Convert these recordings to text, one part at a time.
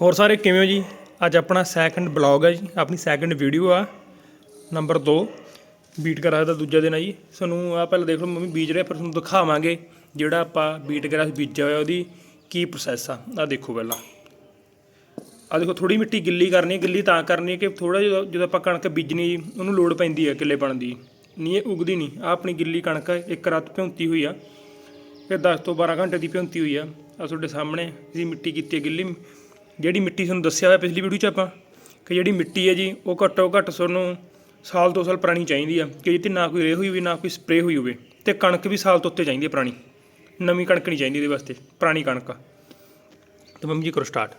ਹੋਰ ਸਾਰੇ ਕਿਵੇਂ ਹੋ ਜੀ? ਅੱਜ ਆਪਣਾ ਸੈਕੰਡ ਬਲੌਗ ਹੈ ਜੀ। ਆਪਣੀ ਸੈਕੰਡ ਵੀਡੀਓ ਆ। ਨੰਬਰ 2 ਬੀਟ ਕਰਾ ਦਾ ਦੂਜਾ ਦਿਨ ਆ ਜੀ। ਸਾਨੂੰ ਆ ਪਹਿਲਾਂ ਦੇਖ ਲਓ, ਮੰਮੀ ਬੀਜ ਰਿਹਾ ਪਰ ਤੁਹਾਨੂੰ ਦਿਖਾਵਾਂਗੇ ਜਿਹੜਾ ਆਪਾਂ ਬੀਟ ਕਰਾ ਬੀਜਿਆ ਹੋਇਆ ਉਹਦੀ ਕੀ ਪ੍ਰੋਸੈਸ ਆ। ਆ ਦੇਖੋ ਪਹਿਲਾਂ। ਆ ਦੇਖੋ ਥੋੜੀ ਮਿੱਟੀ ਗਿੱਲੀ ਕਰਨੀ ਹੈ। ਗਿੱਲੀ ਤਾਂ ਕਰਨੀ ਹੈ ਕਿ ਥੋੜਾ ਜਿਹਾ ਜਦੋਂ ਆਪਾਂ ਕਣਕ ਬੀਜਣੀ ਜੀ, ਉਹਨੂੰ ਲੋੜ ਪੈਂਦੀ ਹੈ ਕਿੱਲੇ ਪਾਣ ਦੀ। ਨਹੀਂ, ਇਹ ਉਗਦੀ ਨਹੀਂ। ਆ ਆਪਣੀ ਗਿੱਲੀ ਕਣਕ ਇੱਕ ਰਾਤ ਭਿਉਂਤੀ ਹੋਈ ਆ। ਫਿਰ 10 ਤੋਂ 12 ਘੰਟੇ ਦੀ ਭਿਉਂਤੀ ਹੋਈ ਆ। ਆ ਤੁਹਾਡੇ ਸਾਹਮਣੇ ਅਸੀਂ ਮਿੱਟੀ ਕੀਤੀ ਹੈ ਗਿੱਲੀ। ਜਿਹੜੀ ਮਿੱਟੀ ਤੁਹਾਨੂੰ ਦੱਸਿਆ ਹੋਇਆ ਪਿਛਲੀ ਵੀਡੀਓ 'ਚ ਆਪਾਂ, ਕਿ ਜਿਹੜੀ ਮਿੱਟੀ ਹੈ ਜੀ, ਉਹ ਘੱਟੋ ਘੱਟ ਤੁਹਾਨੂੰ ਸਾਲ ਦੋ ਸਾਲ ਪੁਰਾਣੀ ਚਾਹੀਦੀ ਆ, ਕਿ ਜਿੱਤੇ ਨਾ ਕੋਈ ਰੇਹ ਹੋਈ ਹੋਵੇ, ਨਾ ਕੋਈ ਸਪਰੇਅ ਹੋਈ ਹੋਵੇ, ਤੇ ਕਣਕ ਵੀ ਸਾਲ ਤੋਂ ਉੱਤੇ ਚਾਹੀਦੀ ਹੈ ਪੁਰਾਣੀ। ਨਵੀਂ ਕਣਕ ਨਹੀਂ ਚਾਹੀਦੀ ਇਹਦੇ ਵਾਸਤੇ, ਪੁਰਾਣੀ ਕਣਕ ਆ। ਤੇ ਮੰਮੀ ਜੀ ਕਰੋ ਸਟਾਰਟ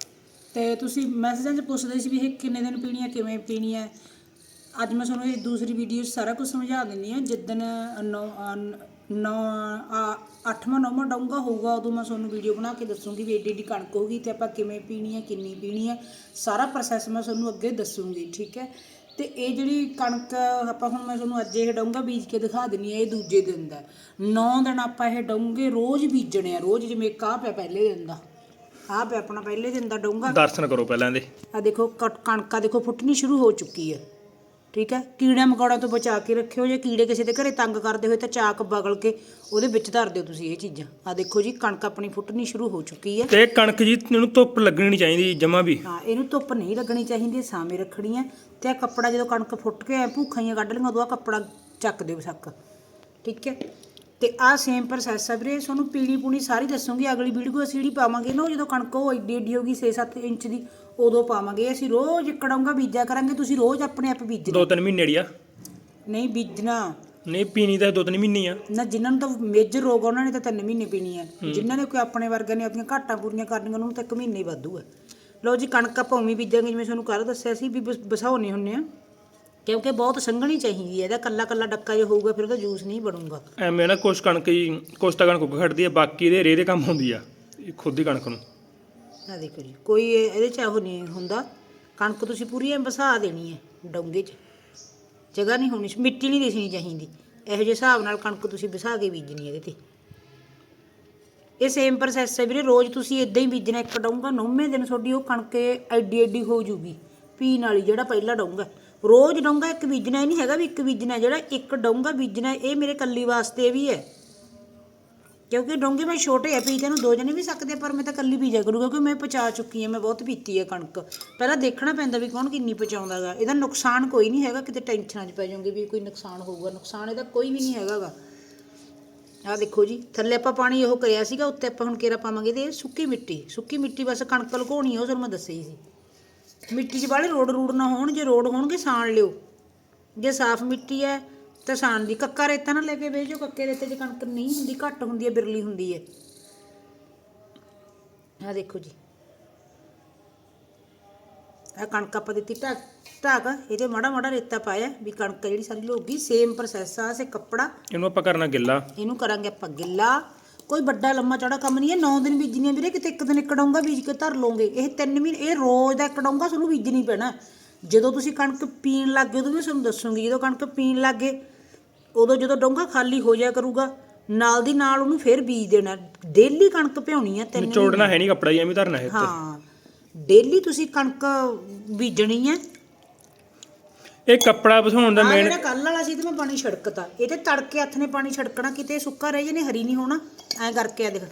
ਤੇ ਤੁਸੀਂ ਮੈਸੇਜਾਂ 'ਚ ਪੁੱਛਦੇ ਸੀ ਵੀ ਇਹ ਕਿੰਨੇ ਦਿਨ ਪੀਣੀ ਹੈ ਕਿਵੇਂ ਪੀਣੀ ਹੈ ਅੱਜ ਮੈਂ ਤੁਹਾਨੂੰ ਇਹ ਦੂਸਰੀ ਵੀਡੀਓ 'ਚ ਸਾਰਾ ਕੁਝ ਸਮਝਾ ਦਿੰਨੀ ਆ ਜਿੱਦਨ 9 8ਵਾਂ 9ਵਾਂ ਡੋਂਗਾ ਹੋਊਗਾ ਉਦੋਂ ਮੈਂ ਤੁਹਾਨੂੰ ਵੀਡੀਓ ਬਣਾ ਕੇ ਦੱਸੂਗੀ ਵੀ ਏਡੀ ਏਡੀ ਕਣਕ ਹੋਊਗੀ ਤੇ ਆਪਾਂ ਕਿਵੇਂ ਪੀਣੀ ਹੈ ਕਿੰਨੀ ਪੀਣੀ ਹੈ। ਸਾਰਾ ਪ੍ਰੋਸੈਸ ਮੈਂ ਤੁਹਾਨੂੰ ਅੱਗੇ ਦੱਸੂਗੀ ਠੀਕ ਹੈ? ਤੇ ਇਹ ਜਿਹੜੀ ਕਣਕ ਆਪਾਂ ਹੁਣ ਮੈਂ ਤੁਹਾਨੂੰ ਅੱਜ ਇਹ ਡੋਂਗਾ ਬੀਜ ਕੇ ਦਿਖਾ ਦਿੰਨੀ ਆ ਇਹ ਦੂਜੇ ਦਿਨ ਦਾ। 9 ਦਿਨ ਆਪਾਂ ਇਹ ਡੋਂਗੇ ਰੋਜ਼ ਬੀਜਣੇ ਆ ਰੋਜ਼ ਜਿਵੇਂ ਕਾਹ ਪਿਆ ਪਹਿਲੇ ਦਿਨ ਦਾ। ਆਹ ਪਿਆ ਆਪਣਾ ਪਹਿਲੇ ਦਿਨ ਦਾ ਡੋਂਗਾ। ਦਰਸ਼ਨ ਕਰੋ ਪਹਿਲਾਂ ਦੇ ਆ ਦੇਖੋ ਕਣਕਾਂ ਦੇਖੋ ਫੁੱਟਣੀ ਸ਼ੁਰੂ ਹੋ ਚੁੱਕੀ ਹੈ। ਠੀਕ ਹੈ? ਕੀੜੇ ਮਕੌੜਿਆਂ ਤੋਂ ਬਚਾ ਕੇ ਰੱਖਿਓ। ਜੇ ਕੀੜੇ ਕਿਸੇ ਦੇ ਘਰੇ ਤੰਗ ਕਰਦੇ ਹੋਏ ਤਾਂ ਚਾਕ ਬਗਲ ਕੇ ਉਹਦੇ ਵਿੱਚ ਧਰ ਦਿਓ ਤੁਸੀਂ ਇਹ ਚੀਜ਼ਾਂ। ਆ ਦੇਖੋ ਜੀ ਕਣਕ ਆਪਣੀ ਫੁੱਟਣੀ ਸ਼ੁਰੂ ਹੋ ਚੁੱਕੀ ਹੈ। ਤੇ ਕਣਕ ਜੀ ਇਹਨੂੰ ਧੁੱਪ ਲੱਗਣੀ ਨਹੀਂ ਚਾਹੀਦੀ ਜਮਾ ਵੀ। ਹਾਂ ਇਹਨੂੰ ਧੁੱਪ ਨਹੀਂ ਲੱਗਣੀ ਚਾਹੀਦੀ ਸਾਵੇਂ ਰੱਖਣੀ ਹੈ। ਤੇ ਆ ਕੱਪੜਾ ਜਦੋਂ ਕਣਕ ਫੁੱਟ ਕੇ ਭੂਖਾਂ ਜਿਹੀਆਂ ਕੱਢ ਲਈਆਂ ਉਦੋਂ ਆ ਕੱਪੜਾ ਚੱਕ ਦਿਓ ਸੱਕ। ਠੀਕ ਹੈ? ਤੇ ਆ ਸੇਮ ਪ੍ਰੋਸੈਸ ਆ ਵੀਰੇ ਤੁਹਾਨੂੰ ਪੀਣੀ ਪੂਣੀ ਸਾਰੀ ਦੱਸੂਗੀ। ਅਗਲੀ ਵੀਡੀਓ ਅਸੀਂ ਜਿਹੜੀ ਪਾਵਾਂਗੇ ਨਾ ਉਹ ਜਦੋਂ ਕਣਕ ਉਹ ਏਡੀ ਏਡੀ ਹੋਗੀ 6-7 ਇੰਚ ਦੀ ਉਦੋਂ ਪਾਵਾਂਗੇ ਅਸੀਂ ਰੋਜ਼ ਇਕੜਾਂਗਾ ਬੀਜਿਆ ਕਰਾਂਗੇ ਤੁਸੀਂ ਰੋਜ਼ ਆਪਣੇ ਆਪ ਬੀਜਣਾ ਦੋ ਤਿੰਨ ਮਹੀਨੇ ਅੜੀਆ ਨਹੀਂ ਬੀਜਣਾ। ਨਹੀਂ ਪੀਣੀ ਤਾਂ ਦੋ ਤਿੰਨ ਮਹੀਨੇ ਹੀ ਆ। ਨਾ ਜਿਨ੍ਹਾਂ ਨੂੰ ਤਾਂ ਮੇਜਰ ਰੋਗ ਆ, ਉਹਨਾਂ ਨੇ ਤਾਂ ਤਿੰਨ ਮਹੀਨੇ ਪੀਣੀ ਹੈ। ਜਿਨ੍ਹਾਂ ਨੇ ਕੋਈ ਆਪਣੇ ਵਰਗੇ ਨੇ ਆਪਣੀਆਂ ਘਾਟਾਂ ਪੂਰੀਆਂ ਕਰਨੀਆਂ ਉਹਨਾਂ ਨੂੰ ਤਾਂ ਇੱਕ ਮਹੀਨੇ ਹੀ ਵਾਧੂ ਹੈ ਲਓ ਜੀ ਕਣਕ ਆਪਾਂ ਉਵੇਂ ਹੀ ਬੀਜਾਂਗੇ ਜਿਵੇਂ ਤੁਹਾਨੂੰ ਕੱਲ੍ਹ ਦੱਸਿਆ ਸੀ ਵੀ ਬਸਾਉਣੇ ਹੁੰਨੇ ਆ। ਕਿਉਂਕਿ ਬਹੁਤ ਸੰਘਣੀ ਚਾਹੀਦੀ ਹੈ ਇਹਦਾ ਕੱਲਾ ਕੱਲਾ ਡੱਕਾ ਜੇ ਹੋਊਗਾ ਫਿਰ ਉਹਦਾ ਜੂਸ ਨਹੀਂ ਬਣੂਗਾ। ਐਵੇਂ ਨਾ ਕੁਛ ਕਣਕ ਜੀ ਕੁਛ ਤਾਂ ਕਣਕ ਉੱਗ ਖੜਦੀ ਆ ਬਾਕੀ ਇਹਦੇ ਰੇ ਦੇ ਕੰਮ ਹੁੰਦੀ ਆ ਇਹ ਖੁਦ ਹੀ ਕਣਕ ਨੂੰ। ਆ ਦੇਖੋ ਜੀ, ਕੋਈ ਇਹ- ਇਹਦੇ ਚ ਉਹ ਨਹੀਂ ਹੁੰਦਾ। ਕਣਕ ਤੁਸੀਂ ਪੂਰੀ ਐ ਬਸਾ ਦੇਣੀ ਹੈ ਡੋਂਗੇ 'ਚ। ਜਗ੍ਹਾ ਨਹੀਂ ਹੋਣੀ, ਮਿੱਟੀ ਨਹੀਂ ਦਿਸਣੀ ਚਾਹੀਦੀ। ਇਹੋ ਜਿਹੇ ਹਿਸਾਬ ਨਾਲ ਕਣਕ ਤੁਸੀਂ ਬਸਾ ਕੇ ਬੀਜਣੀ ਇਹਦੇ ਤੇ। ਇਹ ਸੇਮ ਪ੍ਰੋਸੈਸ ਹੈ ਵੀਰੇ, ਰੋਜ਼ ਤੁਸੀਂ ਇਦਾਂ ਹੀ ਬੀਜਣਾ, ਇੱਕ ਡੋਂਗਾ ਨੌਵੇਂ ਦਿਨ ਤੁਹਾਡੀ ਉਹ ਕਣਕ ਐਡੀ ਐਡੀ ਹੋ ਜੂਗੀ, ਪੀਣ ਵਾਲੀ ਜਿਹੜਾ ਪਹਿਲਾ ਡੋਂਗਾ। ਰੋਜ਼ ਡੋਂਗਾ ਇੱਕ ਬੀਜਣਾ, ਇਹ ਨਹੀਂ ਹੈਗਾ ਵੀ ਇੱਕ ਬੀਜਣਾ, ਜਿਹੜਾ ਇੱਕ ਡੋਂਗਾ ਬੀਜਣਾ, ਇਹ ਮੇਰੇ ਕੱਲੀ ਵਾਸਤੇ ਵੀ ਹੈ ਕਿਉਂਕਿ ਡੋਂਗੇ ਮੈਂ ਛੋਟੇ ਆ ਪੀਤੇ ਨੂੰ ਦੋ ਜਣੇ ਵੀ ਸਕਦੇ ਪਰ ਮੈਂ ਤਾਂ ਕੱਲੀ ਪੀਜਾ ਕਰੂਗਾ, ਕਿਉਂਕਿ ਮੈਂ ਪਚਾ ਚੁੱਕੀ ਆ, ਮੈਂ ਬਹੁਤ ਪੀਤੀ ਹੈ ਕਣਕ। ਪਹਿਲਾਂ ਦੇਖਣਾ ਪੈਂਦਾ ਵੀ ਕੌਣ ਕਿੰਨੀ ਪਚਾਉਂਦਾਗਾ। ਇਹਦਾ ਨੁਕਸਾਨ ਕੋਈ ਨਹੀਂ ਹੈਗਾ, ਕਿਤੇ ਟੈਨਸ਼ਨਾਂ 'ਚ ਪੈ ਜਾਓਗੇ ਵੀ ਕੋਈ ਨੁਕਸਾਨ ਹੋਊਗਾ, ਨੁਕਸਾਨ ਇਹਦਾ ਕੋਈ ਵੀ ਨਹੀਂ ਹੈਗਾਗਾ। ਆਹ ਦੇਖੋ ਜੀ, ਥੱਲੇ ਆਪਾਂ ਪਾਣੀ ਉਹ ਕਰਿਆ ਸੀਗਾ, ਉੱਤੇ ਆਪਾਂ ਹੁਣ ਕੇਰਾ ਪਾਵਾਂਗੇ ਤੇ ਸੁੱਕੀ ਮਿੱਟੀ ਸੁੱਕੀ ਮਿੱਟੀ ਬਸ ਕਣਕ ਲੁਕਾਉਣੀ ਉਹ ਤੁਹਾਨੂੰ ਮੈਂ ਦੱਸਿਆ ਹੀ ਸੀ। ਮਿੱਟੀ 'ਚ ਬਾਹਲੇ ਰੋਡ ਰੂੜ ਨਾ ਹੋਣ, ਜੇ ਰੋਡ ਹੋਣਗੇ ਸਾਣ ਲਿਓ। ਜੇ ਸਾਫ਼ ਮਿੱਟੀ ਹੈ ਤਾਂ ਸਾਣ ਦੀ ਕੱਕਾ ਰੇਤਾ ਨਾ ਲੈ ਕੇ ਵੇਚੋ ਕੱਕੇ ਰੇਤੇ 'ਚ ਕਣਕ ਨਹੀਂ ਹੁੰਦੀ ਘੱਟ ਹੁੰਦੀ ਹੈ ਬਿਰਲੀ ਹੁੰਦੀ ਹੈ। ਆਹ ਦੇਖੋ ਜੀ। ਆ ਕਣਕ ਆਪਾਂ ਦਿੱਤੀ ਢਾਕ ਢਾਕ ਇਹਦੇ ਮਾੜਾ ਮਾੜਾ ਰੇਤਾ ਪਾਇਆ ਵੀ ਕਣਕ ਜਿਹੜੀ ਸਾਰੀ ਲੋਕ ਗਈ ਸੇਮ ਪ੍ਰੋਸੈਸ ਆ ਸੇ ਕੱਪੜਾ। ਇਹਨੂੰ ਆਪਾਂ ਕਰਨਾ ਗਿੱਲਾ। ਇਹਨੂੰ ਕਰਾਂਗੇ ਆਪਾਂ ਗਿੱਲਾ। ਕੋਈ ਵੱਡਾ ਲੰਮਾ ਚੌੜਾ ਕੰਮ ਨਹੀਂ ਹੈ 9 ਦਿਨ ਬੀਜਣੀ ਹੈ ਵੀਰੇ ਕਿਤੇ ਇੱਕ ਦਿਨ ਇੱਕ ਡੋਂਗਾ ਬੀਜ ਕੇ ਧਰ ਲਓਗੇ। ਇਹ ਤਿੰਨ ਮਹੀਨੇ ਇਹ ਰੋਜ਼ ਦਾ ਇੱਕ ਡੋਂਗਾ ਤੁਹਾਨੂੰ ਬੀਜਣੀ ਪੈਣਾ। ਜਦੋਂ ਤੁਸੀਂ ਕਣਕ ਪੀਣ ਲੱਗੇ ਉਦੋਂ ਵੀ ਤੁਹਾਨੂੰ ਦੱਸੂਗੀ ਜਦੋਂ ਕਣਕ ਪੀਣ ਲੱਗੇ ਉਦੋਂ ਜਦੋਂ ਡੋਂਗਾ ਖਾਲੀ ਹੋ ਜਾਇਆ ਕਰੂਗਾ ਨਾਲ ਦੀ ਨਾਲ ਉਹਨੂੰ ਫਿਰ ਬੀਜ ਦੇਣਾ। ਡੇਲੀ ਕਣਕ ਭਿਉਣੀ ਹੈ ਤਿੰਨ ਨਿਚੋੜਨਾ ਹੈ ਨਹੀਂ ਕੱਪੜਾ ਜੀ ਐਵੇਂ ਧਰਨਾ ਹੈ ਹਾਂ ਡੇਲੀ ਤੁਸੀਂ ਕਣਕ ਬੀਜਣੀ ਹੈ ਇਹ ਕੱਪੜਾ ਵਿਛਾਉਣ ਦਾ ਆ ਮੇਨ ਜਿਹੜਾ ਕੱਲ ਵਾਲਾ ਸੀ ਤੇ ਮੈਂ ਪਾਣੀ ਛੜਕਤਾ। ਇਹਦੇ ਤੜਕੇ ਹੱਥ ਨੇ ਪਾਣੀ ਛੜਕਣਾ ਕਿਤੇ ਸੁੱਕਾ ਰਹਿ ਜਾਨੇ ਹਰੀ ਨਹੀਂ ਹੋਣਾ। ਐ ਕਰਕੇ ਆ ਦੇਖ।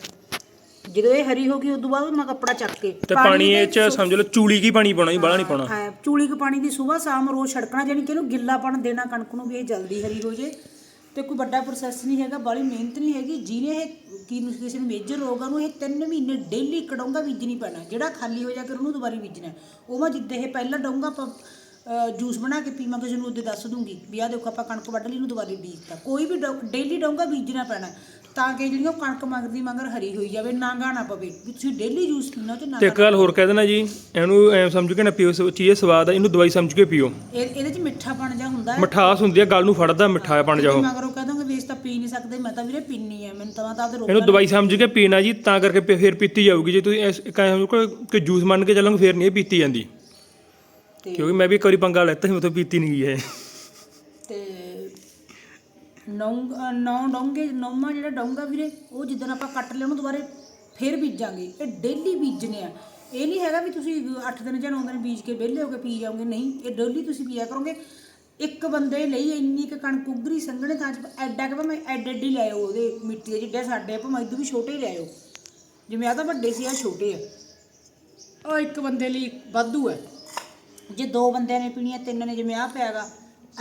ਜਦੋਂ ਇਹ ਹਰੀ ਹੋ ਗਈ ਉਦੋਂ ਬਾਅਦ ਮੈਂ ਕੱਪੜਾ ਚੱਕ ਕੇ ਤੇ ਪਾਣੀ ਇਹ ਚ ਸਮਝ ਲਓ ਚੂਲੀ ਕੀ ਪਾਣੀ ਪਾਉਣਾ ਜੀ ਬਾਹਲਾ ਨਹੀਂ ਪਾਉਣਾ। ਹਾਂ ਚੂਲੀ ਕੁ ਪਾਣੀ ਦੀ ਸਵੇਰ ਸ਼ਾਮ ਰੋਜ਼ ਛੜਕਣਾ ਜਾਨੀ ਕਿ ਇਹਨੂੰ ਗਿੱਲਾਪਣ ਦੇਣਾ ਕਣਕ ਨੂੰ ਵੀ ਇਹ ਜਲਦੀ ਹਰੀ ਹੋ ਜੇ। ਤੇ ਕੋਈ ਵੱਡਾ ਪ੍ਰੋਸੈਸ ਨਹੀਂ ਹੈਗਾ ਬਾਲੀ ਮਿਹਨਤ ਨਹੀਂ ਹੈਗੀ। ਜਿਹਨੇ ਇਹ ਕੀ ਨੂੰ ਕਿਸੇ ਨੂੰ ਮੇਜਰ ਰੋਗ ਆ ਉਹਨੂੰ ਇਹ 3 ਮਹੀਨੇ ਡੇਲੀ ਕਡੋਂਗਾ ਬੀਜਣੀ ਪੈਣਾ। ਜਿਹੜਾ ਖਾਲੀ ਹੋ ਜਾ ਕੇ ਉਹਨੂੰ ਦੁਬਾਰਾ ਬੀਜਣਾ। ਉਹ ਮੈਂ ਜਿੱਦਾਂ ਇਹ ਪਹਿਲਾ ਡੋਂਗਾ ਆਪਾਂ ਜੂਸ ਬਣਾ ਕੇ ਪੀਵਾਂਗੇ ਜਿਹਨੂੰ ਉਹਦੇ ਦੱਸ ਦੂੰਗੀ ਵੀ ਆਹ ਦੇਖੋ ਆਪਾਂ ਕਣਕ ਵੱਢ ਲਈ ਨੂੰ ਦੁਬਾਰਾ ਬੀਜਤਾ। ਕੋਈ ਵੀ ਡੇਲੀ ਡੋਂਗਾ ਬੀਜਣਾ ਪੈਣਾ। ਤਾਂ ਕਿ ਜਿਹੜੀ ਉਹ ਕਣਕ ਮੰਗਦੀ ਮੰਗਰ ਹਰੀ ਹੋਈ ਜਾਵੇ ਨਾਂਗਾ ਨਾ ਪਵੇ। ਵੀ ਤੁਸੀਂ ਡੇਲੀ ਜੂਸ ਪੀਣਾ ਤੇ ਤੇ ਨਾਂਗਾ ਇੱਕ ਗੱਲ ਹੋਰ ਕਹਿ ਦੇਣਾ ਜੀ ਇਹਨੂੰ ਐ ਸਮਝ ਕੇ ਨਾ ਪੀਓ ਚੀਜ਼ ਸਵਾਦ ਆ ਇਹਨੂੰ ਦਵਾਈ ਸਮਝ ਕੇ ਪੀਓ। ਇਹ ਇਹਦੇ ਚ ਮਿੱਠਾ ਬਣ ਜਾ ਹੁੰਦਾ ਹੈ। ਮਠਾਸ ਹੁੰਦੀ ਆ ਗੱਲ ਨੂੰ ਫੜਦਾ ਮਿੱਠਾ ਬਣ ਜਾਓ ਮਗਰੋਂ ਕਹਿ ਦੋਗੇ ਵੀ ਇਸ ਤਾਂ ਪੀ ਨਹੀਂ ਸਕਦੇ ਮੈਂ ਤਾਂ ਵੀਰੇ ਪੀਣੀ ਹੈ ਮੈਨੂੰ ਤਾਂ ਤਾਂ ਆਪਦੇ ਰੋਗ ਇਹਨੂੰ ਦਵਾਈ ਸਮਝ ਕੇ ਪੀਣਾ ਜੀ ਤਾਂ ਕਰਕੇ ਪੀ- ਫਿਰ ਪੀਤੀ ਜਾਊਗੀ। ਜੇ ਤੁਸੀਂ ਇਸ ਕਹੇ ਸਮਝੋ ਕਿ- ਕਿ ਜੂਸ ਮੰਨ ਕੇ ਚੱਲੋਗੇ ਫਿਰ ਨਹੀਂ ਇਹ ਪੀਤੀ ਜਾਂਦੀ। ਤੇ ਕਿਉਂਕਿ ਮੈਂ ਵੀ ਇੱਕ ਵਾਰੀ ਪੰਗਾ ਲੈਤਾ ਸੀ ਮੈਂ ਤਾਂ ਪੀਤੀ ਨਹੀਂ ਗਈ ਇਹ। ਨੌਂ ਅ, ਨੌ ਡੋਂਗੇ ਨੌਵਾਂ ਜਿਹੜਾ ਡੋਂਗਾ ਵੀਰੇ ਉਹ ਜਿੱਦਣ ਆਪਾਂ ਕੱਟ ਲਿਆ ਉਹਨੂੰ ਦੁਬਾਰੇ ਫਿਰ ਬੀਜਾਂਗੇ। ਇਹ ਡੇਲੀ ਬੀਜਣੇ ਆ। ਇਹ ਨਹੀਂ ਹੈਗਾ ਵੀ ਤੁਸੀਂ 8 ਦਿਨ ਜਾਂ 9 ਦਿਨ ਬੀਜ ਕੇ ਵਿਹਲੇ ਹੋ ਕੇ ਪੀ ਜਾਓਗੇ। ਨਹੀਂ ਇਹ ਡੇਲੀ ਤੁਸੀਂ ਪੀਆ ਕਰੋਗੇ। ਇੱਕ ਬੰਦੇ ਲਈ ਇੰਨੀ ਕੁ ਕਣਕ ਉਗਰੀ ਸੰਘਣੇ ਤਾਂ 'ਚ ਐਡਾ ਕਿ ਭਾਵੇਂ ਐਡ ਐਡੀ ਲੈ ਆਓ ਉਹਦੇ ਮਿੱਟੀ ਦੇ ਜਿੱਡੇ ਸਾਡੇ ਭਾਵੇਂ ਇਦੋਂ ਵੀ ਛੋਟੇ ਹੀ ਲੈ ਆਓ। ਜਿਵੇਂ ਆ ਤਾਂ ਵੱਡੇ ਸੀ ਆ ਛੋਟੇ ਆ। ਉਹ ਇੱਕ ਬੰਦੇ ਲਈ ਵਾਧੂ ਹੈ ਜੇ ਦੋ ਬੰਦਿਆਂ ਨੇ ਪੀਣੀ ਹੈ ਤਿੰਨ ਨੇ ਜਿਵੇਂ ਆ ਪਿਆਗਾ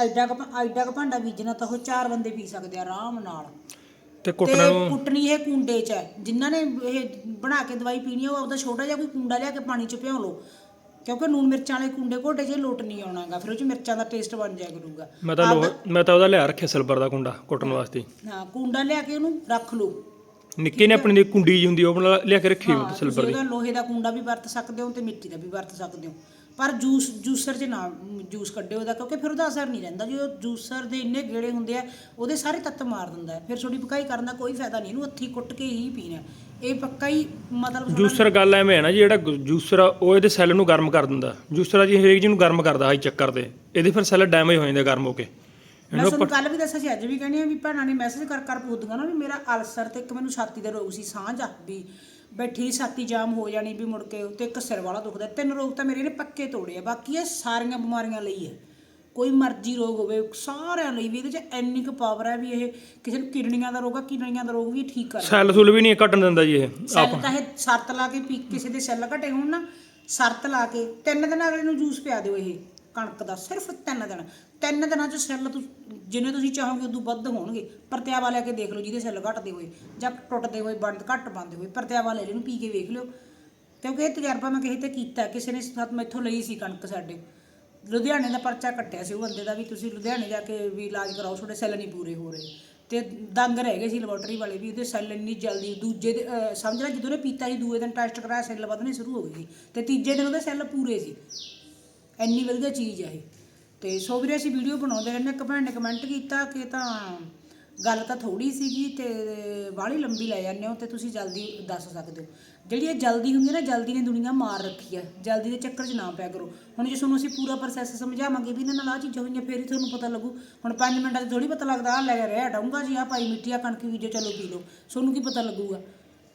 ਐਡਾ ਕੁ ਭਾ- ਐਡਾ ਕੁ ਭਾਂਡਾ ਬੀਜਣਾ ਤਾਂ ਉਹ ਚਾਰ ਬੰਦੇ ਪੀ ਸਕਦੇ ਆ ਆਰਾਮ ਨਾਲ। ਤੇ ਤੇ ਕੁੱਟਣਾ ਨੂੰ ਕੁੱਟਣੀ ਇਹ ਕੁੰਡੇ 'ਚ ਹੈ ਜਿਨ੍ਹਾਂ ਨੇ ਇਹ ਬਣਾ ਕੇ ਦਵਾਈ ਪੀਣੀ ਹੈ ਉਹ ਆਪਦਾ ਛੋਟਾ ਜਿਹਾ ਕੋਈ ਕੁੰਡਾ ਲਿਆ ਕੇ ਪਾਣੀ 'ਚ ਭਿਓ ਲਓ। ਕਿਉਂਕਿ ਨੂਨ ਮਿਰਚਾਂ ਵਾਲੇ ਕੁੰਡੇ ਘੋਟੇ 'ਚ ਲੋਟ ਨਹੀਂ ਆਉਣਾਗਾ ਫਿਰ ਉਹ 'ਚ ਮਿਰਚਾਂ ਦਾ ਟੇਸਟ ਬਣ ਜਾਇਆ ਕਰੂਗਾ। ਮੈਂ ਤਾਂ ਲੋਹ ਮੈਂ ਤਾਂ ਉਹਦਾ ਲਿਆ ਰੱਖਿਆ ਸਿਲਵਰ ਦਾ ਕੁੰਡਾ ਕੁੱਟਣ ਵਾਸਤੇ। ਹਾਂ ਕੁੰਡਾ ਲਿਆ ਕੇ ਉਹਨੂੰ ਰੱਖ ਲਓ। ਨਿੱਕੇ ਨੇ ਆਪਣੀ ਦੀ ਕੁੰਡੀ ਜੀ ਹੁੰਦੀ ਉਹ ਬਣਾ- ਲਿਆ ਕੇ ਰੱਖੀ ਹਾਂ, ਉਹ ਸਿਲਵਰ ਤੁਸੀਂ ਦੀ। ਉਹਦਾ ਲੋਹੇ ਦਾ ਕੁੰਡਾ ਵੀ ਵਰਤ ਸਕਦੇ ਹੋ ਤੇ ਮਿੱਟੀ ਦਾ ਵੀ ਵਰਤ ਸਕਦੇ ਹੋ। ਪਰ ਜੂਸ ਜੂਸਰ 'ਚ ਨਾ ਜੂਸ ਕੱਢਿਓ ਉਹਦਾ ਕਿਉਂਕਿ ਫਿਰ ਉਹਦਾ ਅਸਰ ਨਹੀਂ ਰਹਿੰਦਾ ਜੋ ਜੂਸਰ ਦੇ ਇੰਨੇ ਗੇੜੇ ਹੁੰਦੇ ਆ ਉਹਦੇ ਸਾਰੇ ਤੱਤ ਮਾਰ ਦਿੰਦਾ ਹੈ। ਫਿਰ ਛੋਟੀ ਪਕਾਈ ਕਰਨ ਦਾ ਕੋਈ ਫਾਇਦਾ ਨਹੀਂ ਇਹਨੂੰ ਹੱਥੀ ਕੁੱਟ ਕੇ ਹੀ ਪੀਣਾ। ਇਹ ਪੱਕਾ ਹੀ ਮਤਲਬ ਜੂਸਰ ਗੱਲ ਐਵੇਂ ਹੈ ਨਾ ਜੀ ਜਿਹੜਾ ਜੂਸਰ ਆ ਉਹ ਇਹਦੇ ਸੈੱਲ ਨੂੰ ਗਰਮ ਕਰ ਦਿੰਦਾ ਜੂਸਰ ਆ ਜੀ ਹਰੇਕ ਜੀ ਨੂੰ ਗਰਮ ਕਰਦਾ ਹਾਈ ਚੱਕਰ ਤੇ ਇਹਦੇ ਫਿਰ ਸੈੱਲ ਡੈਮੇਜ ਹੋ ਜਾਂਦੇ ਗਰਮ ਹੋ ਕੇ ਮੈਂ ਤੁਹਾਨੂੰ ਕੱਲ ਵੀ ਦੱਸਿਆ ਸੀ ਅੱਜ ਵੀ ਕਹਿੰਦੀ ਆ ਵੀ ਭੈਣਾਂ ਨੇ ਮੈਸੇਜ ਕਰ ਕਰ ਪੁੱਛਦੀਆਂ ਨਾ ਵੀ ਮੇਰਾ ਅਲਸਰ ਤੇ ਇੱਕ ਮੈਨੂੰ ਛਾਤੀ ਦਾ ਰੋਗ ਸੀ ਸਾਂਝ ਆ ਵੀ ਬੈਠੀ ਛਾਤੀ ਜਾਮ ਹੋ ਜਾਣੀ ਵੀ ਮੁੜ ਕੇ ਤੇ ਇੱਕ ਸਿਰ ਵਾਲਾ ਦੁਖਦਾ। ਤਿੰਨ ਰੋਗ ਤਾਂ ਮੇਰੇ ਨੇ ਪੱਕੇ ਤੋੜੇ ਆ ਬਾਕੀ ਇਹ ਸਾਰੀਆਂ ਬਿਮਾਰੀਆਂ ਲਈ ਹੈ। ਕੋਈ ਮਰਜ਼ੀ ਰੋਗ ਹੋਵੇ ਸਾਰਿਆਂ ਲਈ ਵੀ ਇਹਦੇ 'ਚ ਇੰਨੀ ਕੁ ਪਾਵਰ ਹੈ ਵੀ ਇਹ ਕਿਸੇ ਨੂੰ ਕਿਡਨੀਆਂ ਦਾ ਰੋਗ ਆ ਕਿਡਨੀਆਂ ਦਾ ਰੋਗ ਵੀ ਠੀਕ ਕਰ। ਸੈੱਲ ਸੁੱਲ ਵੀ ਨਹੀਂ ਕੱਟਣ ਦਿੰਦਾ ਜੀ ਇਹ ਸੈੱਲ ਤਾਂ ਇਹ ਸਰਤ ਲਾ ਕੇ ਪੀ ਕਿਸੇ ਦੇ ਸੈੱਲ ਘਟੇ ਹੋਣ ਨਾ ਸਰਤ ਲਾ ਕੇ ਤਿੰਨ ਦਿਨ ਅਗਲੇ ਨੂੰ ਜੂਸ ਪਿਆ ਦਿਓ ਇਹ। ਕਣਕ ਦਾ ਸਿਰਫ ਤਿੰਨ ਦਿਨ। ਤਿੰਨ ਦਿਨਾਂ ਚ ਸੈੱਲ ਤੁਸੀਂ ਜਿੰਨੇ ਤੁਸੀਂ ਚਾਹੋਗੇ ਉਦੋਂ ਵੱਧ ਹੋਣਗੇ। ਪਰਤਿਆਵਾ ਲੈ ਕੇ ਦੇਖ ਲਓ ਜਿਹਦੇ ਸੈੱਲ ਘਟਦੇ ਹੋਏ ਜਾਂ ਟੁੱਟਦੇ ਹੋਏ ਬੰਦ ਘੱਟ ਬੰਦ ਹੋਏ, ਪਰਤਿਆਵਾ ਲੈ ਲੈਨੂੰ ਪੀ ਕੇ ਵੇਖ ਲਿਓ। ਕਿਉਂਕਿ ਇਹ ਤਜਰਬਾ ਮੈਂ ਕਿਸੇ ਤੇ ਕੀਤਾ, ਕਿਸੇ ਨੇ ਸਾਥ ਮੈਥੋਂ ਲਈ ਸੀ ਕਣਕ ਸਾਡੇ। ਲੁਧਿਆਣੇ ਦਾ ਪਰਚਾ ਕੱਟਿਆ ਸੀ ਉਹ ਬੰਦੇ ਦਾ ਵੀ ਤੁਸੀਂ ਲੁਧਿਆਣੇ ਜਾ ਕੇ ਵੀ ਇਲਾਜ ਕਰਾਓ, ਤੁਹਾਡੇ ਸੈੱਲ ਨਹੀਂ ਪੂਰੇ ਹੋ ਰਹੇ। ਤੇ ਦੰਗ ਰਹਿ ਗਏ ਸੀ ਲੈਬੋਰਟਰੀ ਵਾਲੇ ਵੀ, ਉਹਦੇ ਸੈੱਲ ਇੰਨੀ ਜਲਦੀ ਦੂਜੇ ਦੇ ਸਮਝ ਲੈ ਜਦੋਂ ਨੇ ਪੀਤਾ ਸੀ, ਦੂਏ ਦਿਨ ਟੈਸਟ ਕਰਾਇਆ, ਸੈੱਲ ਵਧਣੇ ਸ਼ੁਰੂ ਹੋ ਗਏ ਸੀ। ਤੇ ਤੀਜੇ ਦਿਨ ਉਹਦੇ ਸੈੱਲ ਪੂਰੇ ਸੀ। ਇੰਨੀ ਵਧੀਆ ਚੀਜ਼ ਹੈ ਇਹ। ਤੇ ਸੋ ਵੀਰੇ ਅਸੀਂ ਵੀਡੀਓ ਬਣਾਉਂਦੇ ਰਹਿੰਦੇ ਇੱਕ ਭੈਣ ਨੇ ਕਮੈਂਟ ਕੀਤਾ ਕਿ ਤਾਂ ਗੱਲ ਤਾਂ ਥੋੜੀ ਸੀਗੀ ਤੇ ਬਾਹਲੀ ਲੰਬੀ ਲੈ ਜਾਂਦੇ ਹੋ ਤੇ ਤੁਸੀਂ ਜਲਦੀ ਦੱਸ ਸਕਦੇ ਹੋ। ਜਿਹੜੀ ਇਹ ਜਲਦੀ ਹੁੰਦੀ ਹੈ ਨਾ, ਜਲਦੀ ਨੇ ਦੁਨੀਆ ਮਾਰ ਰੱਖੀ ਹੈ। ਜਲਦੀ ਦੇ ਚੱਕਰ 'ਚ ਨਾ ਪਿਆ ਕਰੋ। ਹੁਣ ਜੇ ਤੁਹਾਨੂੰ ਅਸੀਂ ਪੂਰਾ ਪ੍ਰੋਸੈਸ ਸਮਝਾਵਾਂਗੇ ਵੀ ਇਹਨਾਂ ਨਾਲ ਆਹ ਚੀਜ਼ਾਂ ਹੋਈਆਂ, ਫੇਰ ਹੀ ਤੁਹਾਨੂੰ ਪਤਾ ਲੱਗੂ। ਹੁਣ 5 ਮਿੰਟਾਂ 'ਚ ਥੋੜੀ ਪਤਾ ਲੱਗਦਾ ਆ ਲੈ ਰਿਹਾ ਡਾਉਂਗਾ ਜੀ ਆ ਭਾਈ ਮਿੱਟੀ ਆ ਕਣਕ ਬੀਜੋ, ਚਲੋ ਪੀ ਲਓ। ਤੁਹਾਨੂੰ ਕੀ ਪਤਾ ਲੱਗੂਗਾ?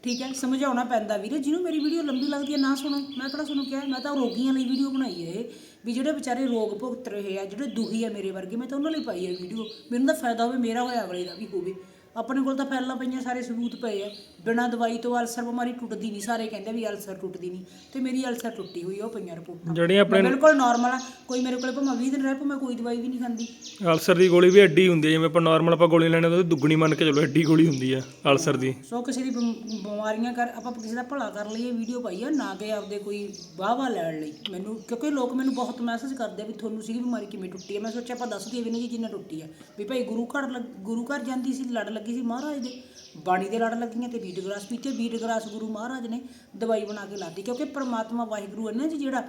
ਠੀਕ ਹੈ, ਸਮਝਾਉਣਾ ਪੈਂਦਾ ਵੀਰੇ। ਜਿਹਨੂੰ ਮੇਰੀ ਵੀਡੀਓ ਲੰਬੀ ਲੱਗਦੀ ਹੈ, ਨਾ ਸੁਣੋ। ਮੈਂ ਕਿਹੜਾ ਤੁਹਾਨੂੰ ਕਿਹਾ, ਮੈਂ ਤਾਂ ਰੋਗੀਆਂ ਲਈ ਵੀਡੀਓ ਬਣਾਈ ਹੈ ਇਹ, ਵੀ ਜਿਹੜੇ ਵਿਚਾਰੇ ਰੋਗ ਭੁਗਤ ਰਹੇ ਆ, ਜਿਹੜੇ ਦੁਖੀ ਆ ਮੇਰੇ ਵਰਗੇ, ਮੈਂ ਤਾਂ ਉਹਨਾਂ ਲਈ ਪਾਈ ਹੈ ਵੀਡੀਓ ਮੈਨੂੰ ਤਾਂ ਫਾਇਦਾ ਹੋਵੇ, ਮੇਰਾ ਹੋਇਆ, ਅਗਲੇ ਦਾ ਵੀ ਹੋਵੇ। ਆਪਣੇ ਕੋਲ ਤਾਂ ਫੈਲਾਂ ਪਈਆਂ ਸਾਰੇ ਸਬੂਤ ਪਏ ਆ। ਬਿਨਾਂ ਦਵਾਈ ਤੋਂ ਅਲਸਰ ਬਿਮਾਰੀ ਟੁੱਟਦੀ ਨਹੀਂ ਸਾਰੇ ਕਹਿੰਦੇ ਵੀ ਅਲਸਰ ਟੁੱਟਦੀ ਨਹੀਂ ਤੇ ਮੇਰੀ ਅਲਸਰ ਟੁੱਟੀ ਹੋਈ ਆ, ਉਹ ਪਈਆਂ ਰਿਪੋਰਟਾਂ। ਜਿਹੜੀਆਂ ਆਪਣੇ ਮੈਂ ਬਿਲਕੁਲ ਨਾਰਮਲ ਆ ਕੋਈ ਮੇਰੇ ਕੋਲ ਭਾਵੇਂ 20 ਦਿਨ ਰਹਿ ਮੈਂ ਕੋਈ ਦਵਾਈ ਵੀ ਨਹੀਂ ਖਾਂਦੀ। ਅਲਸਰ ਦੀ ਗੋਲੀ ਵੀ ਐਡੀ ਹੁੰਦੀ ਹੈ ਜਿਵੇਂ ਆਪਾਂ ਨਾਰਮਲ ਆਪਾਂ ਗੋਲੀ ਲੈਣੇ ਉਹਦੀ ਦੁੱਗਣੀ ਮੰਨ ਕੇ ਚਲੋ ਐਡੀ ਗੋਲੀ ਹੁੰਦੀ ਆ ਅਲਸਰ ਦੀ। ਸੋ ਕਿਸੇ ਦੀ ਬਿਮ- ਬਿਮਾਰੀਆਂ ਕਰ ਆਪਾਂ ਕਿਸੇ ਦਾ ਭਲਾ ਕਰਨ ਲਈ ਇਹ ਵੀਡੀਓ ਪਾਈ ਆ ਨਾ ਕਿ ਆਪਦੇ ਕੋਈ ਵਾਹਵਾ ਲੈਣ ਲਈ। ਮੈਨੂੰ ਕਿਉਂਕਿ ਲੋਕ ਮੈਨੂੰ ਬਹੁਤ ਮੈਸੇਜ ਕਰਦੇ ਆ ਵੀ ਤੁਹਾਨੂੰ ਸੀਗੀ ਬਿਮਾਰੀ ਕਿਵੇਂ ਟੁੱਟੀ ਆ। ਮੈਂ ਸੋਚਿਆ ਆਪਾਂ ਦੱਸ ਦਈਏ ਵੀ ਨਹੀਂ ਜੀ ਜਿੰਨਾ ਟੁੱਟੀ ਆ। ਵੀ ਭਾਈ ਗੁਰੂ ਘਰ ਲੱਗ- ਗੁਰੂ ਘਰ ਜਾਂਦੀ ਸੀ ਲੜ ਲੱਗੀ ਸੀ ਮਹਾਰਾਜ ਦੇ। ਬਾਣੀ ਦੇ ਲੜ ਲੱਗੀਆਂ ਤੇ ਬੀਟ ਗਲਾਸ ਪੀਤੇ। ਬੀਟ ਗਲਾਸ ਗੁਰੂ ਮਹਾਰਾਜ ਨੇ ਦਵਾਈ ਬਣਾ ਕੇ ਲਾਤੀ ਕਿਉਂਕਿ ਪ੍ਰਮਾਤਮਾ ਵਾਹਿਗੁਰੂ ਹੈ ਨਾ ਜੀ ਜਿਹੜਾ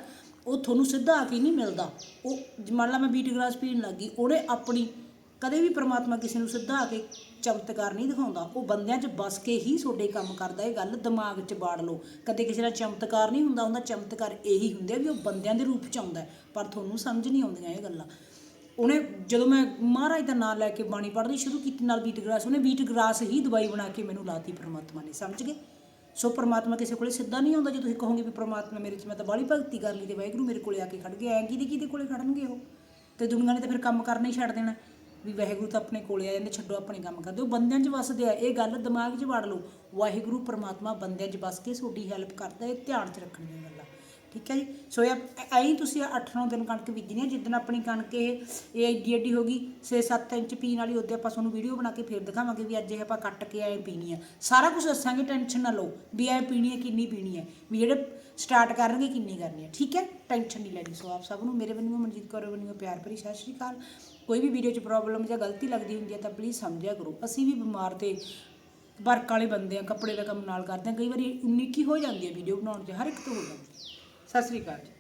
ਉਹ ਤੁਹਾਨੂੰ ਸਿੱਧਾ ਆ ਕੇ ਨਹੀਂ ਮਿਲਦਾ। ਉਹ ਮੰਨ ਲਾ ਮੈਂ ਬੀਟ ਗਲਾਸ ਪੀਣ ਲੱਗੀ, ਉਹਨੇ ਆਪਣੀ ਕਦੇ ਵੀ ਪ੍ਰਮਾਤਮਾ ਕਿਸੇ ਨੂੰ ਸਿੱਧਾ ਆ ਕੇ ਚਮਤਕਾਰ ਨਹੀਂ ਦਿਖਾਉਂਦਾ। ਉਹ ਬੰਦਿਆਂ 'ਚ ਬਸ ਕੇ ਹੀ ਤੁਹਾਡੇ ਕੰਮ ਕਰਦਾ। ਇਹ ਗੱਲ ਦਿਮਾਗ 'ਚ ਬਾੜ ਲਓ। ਕਦੇ ਕਿਸੇ ਦਾ ਚਮਤਕਾਰ ਨਹੀਂ ਹੁੰਦਾ। ਹੁੰਦਾ ਚਮਤਕਾਰ ਇਹੀ ਹੁੰਦੇ ਵੀ ਉਹ ਬੰਦਿਆਂ ਦੇ ਰੂਪ 'ਚ ਆਉਂਦਾ। ਪਰ ਤੁਹਾਨੂੰ ਸਮਝ ਨਹੀਂ ਆਉਂਦੀਆਂ ਇਹ ਗੱਲਾਂ। ਉਹਨੇ ਜਦੋਂ ਮੈਂ ਮਹਾਰਾਜ ਦਾ ਨਾਮ ਲੈ ਕੇ ਬਾਣੀ ਪੜ੍ਹਨੀ ਸ਼ੁਰੂ ਕੀਤੀ ਨਾਲ ਬੀਟ ਗ੍ਰਾਸ ਉਹਨੇ ਬੀਟ ਗ੍ਰਾਸ ਹੀ ਦਵਾਈ ਬਣਾ ਕੇ ਮੈਨੂੰ ਲਾਤੀ ਪ੍ਰਮਾਤਮਾ ਨੇ, ਸਮਝ ਗਏ? ਸੋ ਪ੍ਰਮਾਤਮਾ ਕਿਸੇ ਕੋਲੇ ਸਿੱਧਾ ਨਹੀਂ ਆਉਂਦਾ ਜੇ ਤੁਸੀਂ ਕਹੋਗੇ ਵੀ ਪ੍ਰਮਾਤਮਾ ਮੇਰੇ 'ਚ ਮੈਂ ਤਾਂ ਬਾਹਲੀ ਭਗਤੀ ਕਰ ਲਈ ਤੇ ਵਾਹਿਗੁਰੂ ਮੇਰੇ ਕੋਲੇ ਆ ਕੇ ਖੜ ਗਿਆ, ਐਂ ਕਿਹਦੇ ਕਿਹਦੇ ਕੋਲੇ ਖੜਨਗੇ ਉਹ? ਤੇ ਦੁਨੀਆ ਨੇ ਤਾਂ ਫਿਰ ਕੰਮ ਕਰਨਾ ਹੀ ਛੱਡ ਦੇਣਾ, ਵੀ ਵਾਹਿਗੁਰੂ ਤਾਂ ਆਪਣੇ ਕੋਲੇ ਆ ਜਾਂਦੇ, ਛੱਡੋ ਆਪਣੇ ਕੰਮ ਕਰਦੇ, ਉਹ ਬੰਦਿਆਂ 'ਚ ਵਸਦੇ ਆ, ਇਹ ਗੱਲ ਦਿਮਾਗ 'ਚ ਵੜ ਲਓ, ਵਾਹਿਗੁਰੂ ਪ੍ਰਮਾਤਮਾ ਬੰਦਿਆਂ 'ਚ ਵਸ ਕੇ ਤੁਹਾਡੀ ਹੈਲਪ ਕਰਦਾ, ਇਹ ਧਿਆਨ 'ਚ ਰੱਖਣ ਰੱਖਣੀਆਂ ਗੱਲਾਂ ਠੀਕ ਹੈ ਜੀ? ਸੋ ਇਹ ਐਂ ਤੁਸੀਂ 8-9 ਦਿਨ ਕਣਕ ਬੀਜਣੀ ਹੈ। ਜਿੱਦਣ ਆਪਣੀ ਕਣਕ ਇਹ ਇਹ ਐਡੀ ਐਡੀ ਹੋ ਗਈ 6-7 ਇੰਚ ਪੀਣ ਵਾਲੀ, ਉਹਦੇ ਆਪਾਂ ਤੁਹਾਨੂੰ ਵੀਡੀਓ ਬਣਾ ਕੇ ਫੇਰ ਦਿਖਾਵਾਂਗੇ ਵੀ ਅੱਜ ਇਹ ਆਪਾਂ ਕੱਟ ਕੇ ਐਂ ਪੀਣੀ ਹੈ। ਸਾਰਾ ਕੁਝ ਦੱਸਾਂਗੇ ਟੈਨਸ਼ਨ ਨਾ ਲਓ, ਵੀ ਐਂ ਪੀਣੀ ਹੈ, ਕਿੰਨੀ ਪੀਣੀ ਹੈ, ਵੀ ਜਿਹੜੇ ਸਟਾਰਟ ਕਰਨਗੇ, ਕਿੰਨੀ ਕਰਨੀ ਹੈ। ਠੀਕ ਹੈ? ਟੈਨਸ਼ਨ ਨਹੀਂ ਲੈਣੀ। ਸੋ ਆਪ ਸਭ ਨੂੰ, ਮੇਰੇ ਵੱਲੋਂ, ਮਨਜੀਤ ਕੌਰ ਵੱਲੋਂ ਪਿਆਰ ਭਰੀ ਸਤਿ ਸ਼੍ਰੀ ਅਕਾਲ। ਕੋਈ ਵੀ ਵੀਡੀਓ 'ਚ ਪ੍ਰੋਬਲਮ ਜਾਂ ਗਲਤੀ ਲੱਗਦੀ ਹੁੰਦੀ ਹੈ, ਤਾਂ ਪਲੀਜ਼ ਸਮਝਿਆ ਕਰੋ। ਅਸੀਂ ਵੀ ਬਿਮਾਰ ਤੇ ਵਰਕ ਵਾਲੇ ਬੰਦੇ ਆ ਕੱਪੜੇ ਦਾ ਕੰਮ ਨਾਲ ਕਰਦੇ ਆ ਕਈ ਵਾਰੀ ਉਨੀ ਉਨੀਕੀ ਹੋ ਜਾਂਦੀ ਹੈ ਵੀਡੀਓ ਬਣਾਉਣ 'ਚ, ਹਰ ਇੱਕ ਤੋਂ ਹੋ ਜਾਂਦੀ ਸਤਿ ਸ੍ਰੀ ਅਕਾਲ ਜੀ।